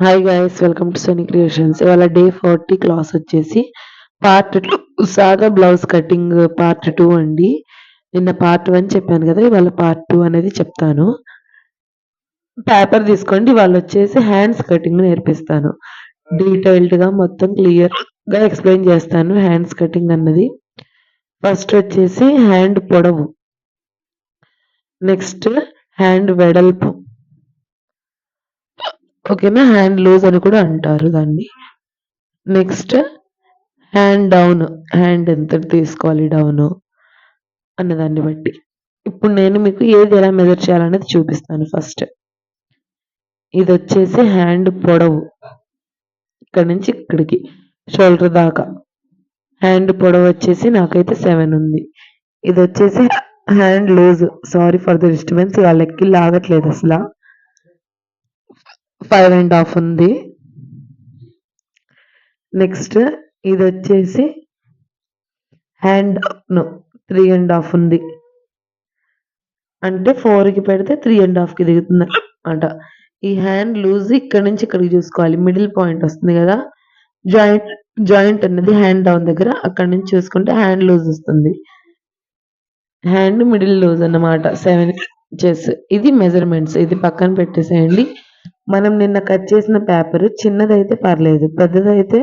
Hi guys welcome to Sony creations ఇవాళ day forty class వచ్చేసి part two సాగా blouse cutting part two అండి. నిన్న పార్ట్ వన్ చెప్పాను కదా ఇవాళ పార్ట్ టూ అనేది చెప్తాను. పేపర్ తీసుకోండి వాళ్ళు వచ్చేసి హ్యాండ్స్ కటింగ్ నేర్పిస్తాను. డీటెయిల్డ్గా మొత్తం క్లియర్గా ఎక్స్ప్లెయిన్ చేస్తాను హ్యాండ్స్ కటింగ్ అన్నది. ఫస్ట్ వచ్చేసి హ్యాండ్ పొడవు. నెక్స్ట్ హ్యాండ్ వెడల్పు. ఓకేనా హ్యాండ్ లూజ్ అని కూడా అంటారు దాన్ని. Next hand down. హ్యాండ్ ఎంత తీసుకోవాలి డౌన్ అన్నదాన్ని బట్టి. ఇప్పుడు నేను మీకు ఏది ఎలా మెజర్ చేయాలనేది చూపిస్తాను ఫస్ట్. ఇది వచ్చేసి హ్యాండ్ పొడవు. ఇక్కడ నుంచి ఇక్కడికి. షోల్డర్ దాకా. హ్యాండ్ పొడవు వచ్చేసి నాకైతే సెవెన్ ఉంది. ఇది వచ్చేసి hand loose. Sorry for the disturbance. వాళ్ళకి లాగట్లేదు అసలు. ఫైవ్ అండ్ హాఫ్ ఉంది. నెక్స్ట్ ఇది వచ్చేసి హ్యాండ్ త్రీ అండ్ హాఫ్ ఉంది. అంటే ఫోర్కి పెడితే త్రీ అండ్ హాఫ్కి దిగుతుంది అనమాట ఈ హ్యాండ్ లూజ్ ఇక్కడ నుంచి ఇక్కడికి చూసుకోవాలి. మిడిల్ పాయింట్ వస్తుంది కదా. జాయింట్ జాయింట్ అన్నది హ్యాండ్ డౌన్ దగ్గర. అక్కడ నుంచి చూసుకుంటే హ్యాండ్ లూజ్ వస్తుంది. హ్యాండ్ మిడిల్ లూజ్ అన్నమాట. సెవెన్ ఇంచెస్ ఇది మెజర్మెంట్స్ ఇది పక్కన పెట్టేసేయండి. మనం నిన్న కట్ చేసిన పేపర్ చిన్నదైతే పర్లేదు పెద్దదైతే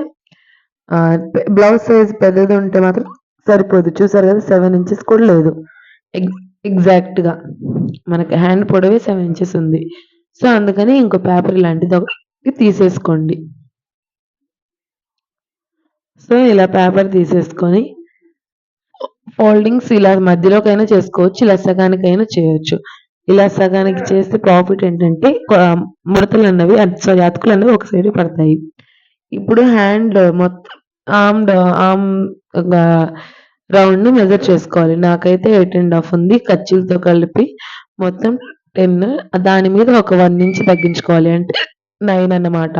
బ్లౌజ్ సైజ్ పెద్దది ఉంటే మాత్రం సరిపోదు. చూసారు కదా సెవెన్ ఇంచెస్ కూడా లేదు. ఎగ్జాక్ట్గా మనకి హ్యాండ్ పొడవే సెవెన్ ఇంచెస్ ఉంది. సో అందుకని ఇంకో పేపర్ ఇలాంటిది ఒకటి తీసేసుకోండి. సో ఇలా పేపర్ తీసేసుకొని ఫోల్డింగ్స్ ఇలా మధ్యలోకైనా చేసుకోవచ్చు ఇలా సగానికైనా చేయొచ్చు. ఇలా సగానికి చేస్తే ప్రాఫిట్ ఏంటంటే ముడతలు అన్నవి సారీ అతుకులు అన్నవి ఒక సైడ్ పడతాయి. ఇప్పుడు హ్యాండ్ మొత్తం ఆమ్ ఆమ్ రౌండ్ని మెజర్ చేసుకోవాలి. నాకైతే ఎయిట్ అండ్ హాఫ్ ఉంది. ఖర్చులతో కలిపి మొత్తం టెన్ దాని మీద ఒక వన్ ఇంచ్ తగ్గించుకోవాలి. అంటే నైన్ అన్నమాట.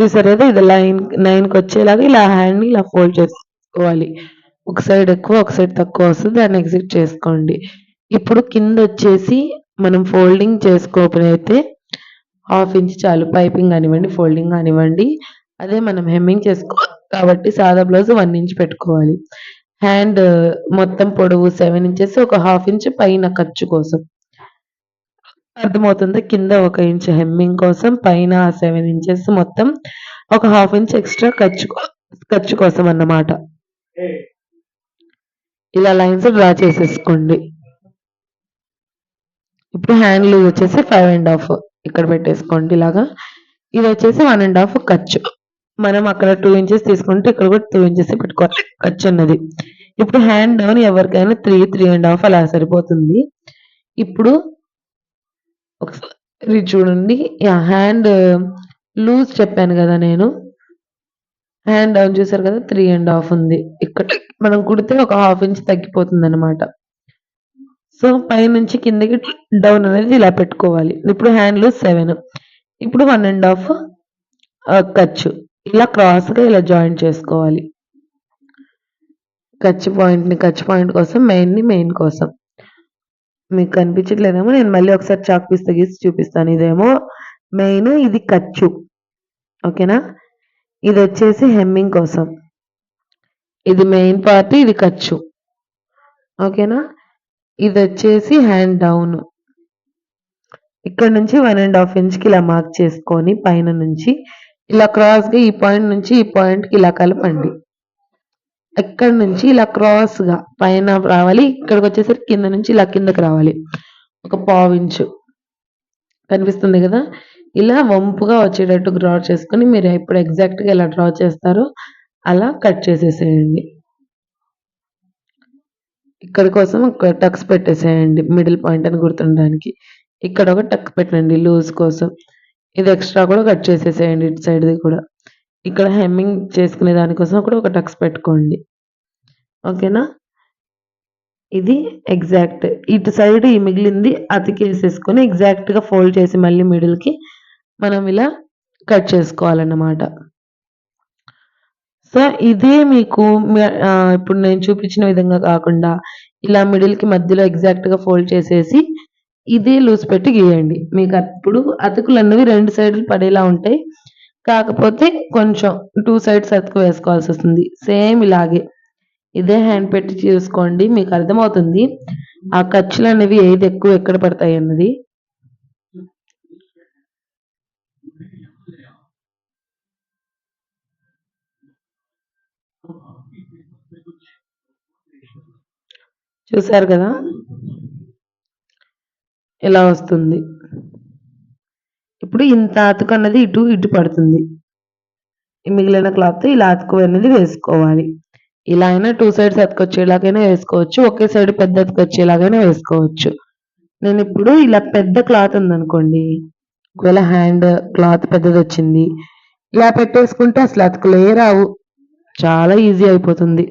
చూసారు కదా ఇది లైన్ నైన్కి వచ్చేలాగా ఇలా హ్యాండ్ని ఇలా ఫోల్డ్ చేసుకోవాలి. ఒక సైడ్ ఎక్కువ ఒక సైడ్ తక్కువ వస్తుంది. దాన్ని ఎగ్జిట్ చేసుకోండి. ఇప్పుడు కింద వచ్చేసి మనం ఫోల్డింగ్ చేసుకోకపోతే హాఫ్ ఇంచ్ చాలు. పైపింగ్ కానివ్వండి ఫోల్డింగ్ కానివ్వండి. అదే మనం హెమ్మింగ్ చేసుకో కాబట్టి సాదా బ్లౌజ్ వన్ ఇంచ్ పెట్టుకోవాలి. హ్యాండ్ uh, మొత్తం పొడవు సెవెన్ ఇంచెస్ ఒక హాఫ్ ఇంచ్ పైన ఖర్చు కోసం. అర్థమవుతుంది? కింద ఒక ఇంచ్ హెమ్మింగ్ కోసం పైన సెవెన్ ఇంచెస్ మొత్తం ఒక హాఫ్ ఇంచ్ ఎక్స్ట్రా ఖర్చు ఖర్చు కోసం అన్నమాట. ఇలా లైన్స్ డ్రా చేసేసుకోండి. ఇప్పుడు హ్యాండ్ లూజ్ వచ్చేసి ఫైవ్ అండ్ హాఫ్ ఇక్కడ పెట్టేసుకోండి ఇలాగా. ఇది వచ్చేసి వన్ అండ్ హాఫ్ ఖర్చు. మనం అక్కడ టూ ఇంచెస్ తీసుకుంటే ఇక్కడ కూడా టూ ఇంచెస్ పెట్టుకోవాలి ఖర్చు ఉన్నది ఇప్పుడు హ్యాండ్ డౌన్ ఎవరికైనా త్రీ త్రీ అండ్ హాఫ్ అలా సరిపోతుంది. ఇప్పుడు ఒకసారి చూడండి. హ్యాండ్ లూజ్ చెప్పాను కదా నేను. హ్యాండ్ డౌన్ చూసారు కదా త్రీ అండ్ హాఫ్ ఉంది. ఇక్కడ మనం కుడితే ఒక హాఫ్ ఇంచ్ తగ్గిపోతుంది అనమాట సో పైనుంచి కిందకి డౌన్ అనేది ఇలా పెట్టుకోవాలి. ఇప్పుడు హ్యాండ్లు సెవెన్. ఇప్పుడు వన్ అండ్ హాఫ్ ఖర్చు ఇలా క్రాస్గా ఇలా జాయింట్ చేసుకోవాలి. ఖర్చు పాయింట్ని ఖర్చు పాయింట్ కోసం మెయిన్ని మెయిన్ కోసం. మీకు కనిపించట్లేదేమో నేను మళ్ళీ ఒకసారి చాక్ పీస్ గీసి చూపిస్తాను. ఇదేమో మెయిన్ ఇది ఖర్చు ఓకేనా? ఇది వచ్చేసి హెమ్మింగ్ కోసం. ఇది మెయిన్ పార్ట్ ఇది ఖర్చు. ఓకేనా? ఇది వచ్చేసి హ్యాండ్ డౌన్. ఇక్కడ నుంచి వన్ అండ్ హాఫ్ ఇంచ్కి ఇలా మార్క్ చేసుకొని పైన నుంచి ఇలా క్రాస్గా ఈ పాయింట్ నుంచి ఈ పాయింట్కి ఇలా కలపండి. ఎక్కడి నుంచి ఇలా క్రాస్గా పైన రావాలి ఇక్కడికి వచ్చేసరికి కింద నుంచి ఇలా కిందకి రావాలి. ఒక పావు ఇంచు. కనిపిస్తుంది కదా? ఇలా వంపుగా వచ్చేటట్టు డ్రా చేసుకొని మీరు ఎప్పుడు ఎగ్జాక్ట్గా ఎలా డ్రా చేస్తారో అలా కట్ చేసేసేయండి. ఇక్కడ కోసం ఒక టక్స్ పెట్టేసేయండి మిడిల్ పాయింట్ అని గుర్తుండడానికి. ఇక్కడ ఒక టక్ పెట్టండి లూజ్ కోసం. ఇది ఎక్స్ట్రా కూడా కట్ చేసేసేయండి ఇటు సైడ్ది కూడా. ఇక్కడ హెమ్మింగ్ చేసుకునే దానికోసం కూడా ఒక టక్స్ పెట్టుకోండి. ఓకేనా ఇది ఎగ్జాక్ట్ ఇటు సైడ్ ఈ మిగిలింది అతికేసేసుకొని ఎగ్జాక్ట్గా ఫోల్డ్ చేసి మళ్ళీ మిడిల్కి మనం ఇలా కట్ చేసుకోవాలన్నమాట. సో ఇదే మీకు ఇప్పుడు నేను చూపించిన విధంగా కాకుండా ఇలా మిడిల్కి మధ్యలో ఎగ్జాక్ట్గా ఫోల్డ్ చేసేసి ఇదే లూజ్ పెట్టి గీయండి. మీకు అప్పుడు అతుకులు అన్నవి రెండు సైడ్లు పడేలా ఉంటాయి. కాకపోతే కొంచెం టూ సైడ్స్ అతుకు వేసుకోవాల్సి వస్తుంది. సేమ్ ఇలాగే. ఇదే హ్యాండ్ పెట్టి చూసుకోండి మీకు అర్థమవుతుంది. ఆ ఖర్చులు అనేవి ఏది ఎక్కువ ఎక్కడ పడతాయి అన్నది. చూసారు కదా? ఇలా వస్తుంది? ఇప్పుడు ఇంత అతుకు అన్నది ఇటు ఇటు పడుతుంది. మిగిలిన క్లాత్ ఇలా అతుకు అనేది వేసుకోవాలి. ఇలా అయినా టూ సైడ్స్ అతుకు వచ్చేలాగైనా వేసుకోవచ్చు. ఒకే సైడ్ పెద్ద అతుకు వచ్చేలాగైనా వేసుకోవచ్చు. నేను ఇప్పుడు ఇలా పెద్ద క్లాత్ ఉందనుకోండి. ఒకవేళ హ్యాండ్ క్లాత్ పెద్దది వచ్చింది ఇలా పెట్టేసుకుంటే అసలు అతుకులే రావు. చాలా ఈజీ అయిపోతుంది.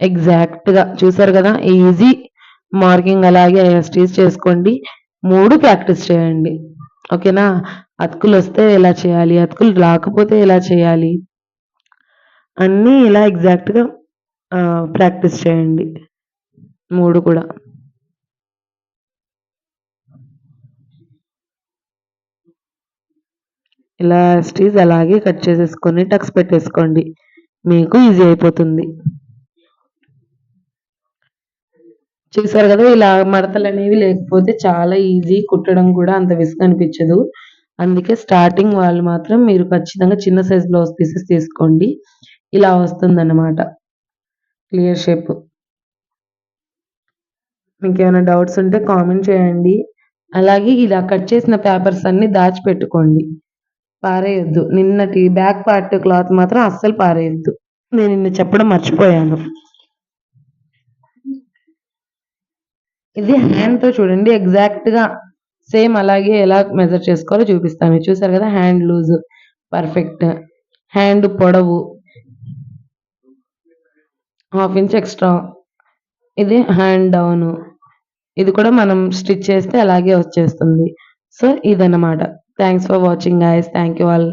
ఎగ్జాక్ట్గా చూసారు కదా? ఈజీ మార్కింగ్ అలాగే స్టీచ్ చేసుకోండి. మూడు ప్రాక్టీస్ చేయండి. ఓకేనా? అతుకులు వస్తే ఎలా చేయాలి? అతుకులు రాకపోతే ఎలా చేయాలి? అన్నీ ఇలా ఎగ్జాక్ట్గా ప్రాక్టీస్ చేయండి. మూడు కూడా. ఇలా స్టీజ్ అలాగే కట్ చేసేసుకొని టక్స్ పెట్టేసుకోండి. మీకు ఈజీ అయిపోతుంది. చూసారు కదా ఇలా మడతలు అనేవి లేకపోతే చాలా ఈజీ కుట్టడం కూడా అంత విసుగు అనిపించదు. అందుకే స్టార్టింగ్ వాళ్ళు మాత్రం మీరు ఖచ్చితంగా చిన్న సైజ్ బ్లౌజ్ పీసెస్ తీసుకోండి. ఇలా వస్తుందన్నమాట. క్లియర్ షేప్ మీకు ఏమైనా డౌట్స్ ఉంటే కామెంట్ చేయండి. అలాగే ఇలా కట్ చేసిన పేపర్స్ అన్ని దాచిపెట్టుకోండి. పారేయొద్దు. నిన్నటి బ్యాక్ పార్ట్ క్లాత్ మాత్రం అస్సలు పారేయొద్దు. నేను నిన్న చెప్పడం మర్చిపోయాను. ఇది హ్యాండ్తో చూడండి ఎగ్జాక్ట్గా సేమ్ అలాగే ఎలా మెజర్ చేసుకోవాలో చూపిస్తాను. చూసారు కదా హ్యాండ్ లూజ్ పర్ఫెక్ట్ హ్యాండ్ పొడవు హాఫ్ ఇంచ్ ఎక్స్ట్రా ఇది హ్యాండ్ డౌన్ ఇది కూడా మనం స్టిచ్ చేస్తే అలాగే వచ్చేస్తుంది. సో ఇదన్నమాట. Thanks for watching, guys. Thank you all.